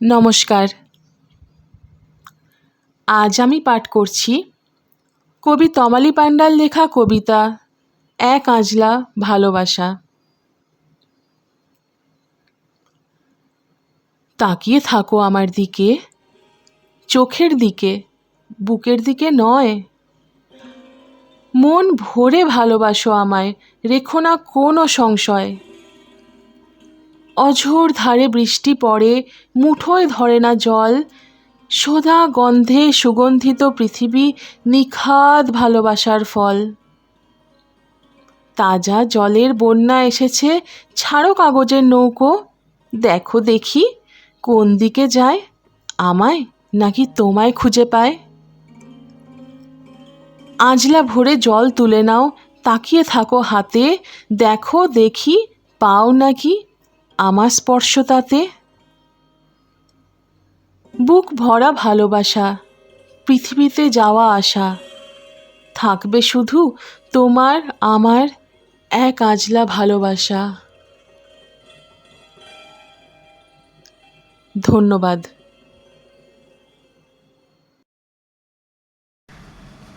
নমস্কার। আজ আমি পাঠ করছি কবি তমালি পাণ্ডার লেখা কবিতা এক আঁজলা ভালোবাসা। তাকিয়ে থাকো আমার দিকে, চোখের দিকে, বুকের দিকে নয়। মন ভরে ভালোবাসো আমায়, রেখো না কোনো সংশয়। অঝোর ধারে বৃষ্টি পড়ে, মুঠোয় ধরে না জল। সোদা গন্ধে সুগন্ধিত পৃথিবী নিখাদ ভালোবাসার ফল। তাজা জলের বন্যা এসেছে, ছাড়ো কাগজের নৌকো। দেখো দেখি, কোন দিকে যায়? আমায় নাকি তোমায় খুঁজে পায়? আঁজলা ভরে জল তুলে নাও, তাকিয়ে থাকো হাতে। দেখো দেখি, পাও নাকি? আমার স্পর্শ তাতে বুক ভরা ভালোবাসা, পৃথিবীতে যাওয়া আসা, থাকবে শুধু তোমার, আমার এক আজলা ভালোবাসা। ধন্যবাদ।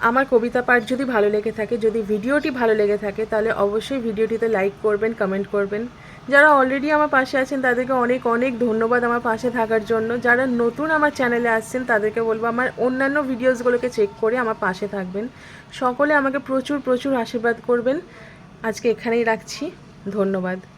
আমার কবিতা পাঠ যদি ভালো লেগে থাকে, যদি ভিডিওটি ভালো লেগে থাকে, তাহলে অবশ্যই ভিডিওটিতে লাইক করবেন কমেন্ট করবেন। যারা অলরেডি আমার পাশে আছেন, তাদেরকে অনেক অনেক ধন্যবাদ আমার পাশে থাকার জন্য। যারা নতুন আমার চ্যানেলে আসছেন, তাদেরকে বলব আমার অন্যান্য ভিডিওসগুলোকে চেক করে আমার পাশে থাকবেন। সকলে আমাকে প্রচুর প্রচুর আশীর্বাদ করবেন। আজকে এখানেই রাখছি। ধন্যবাদ।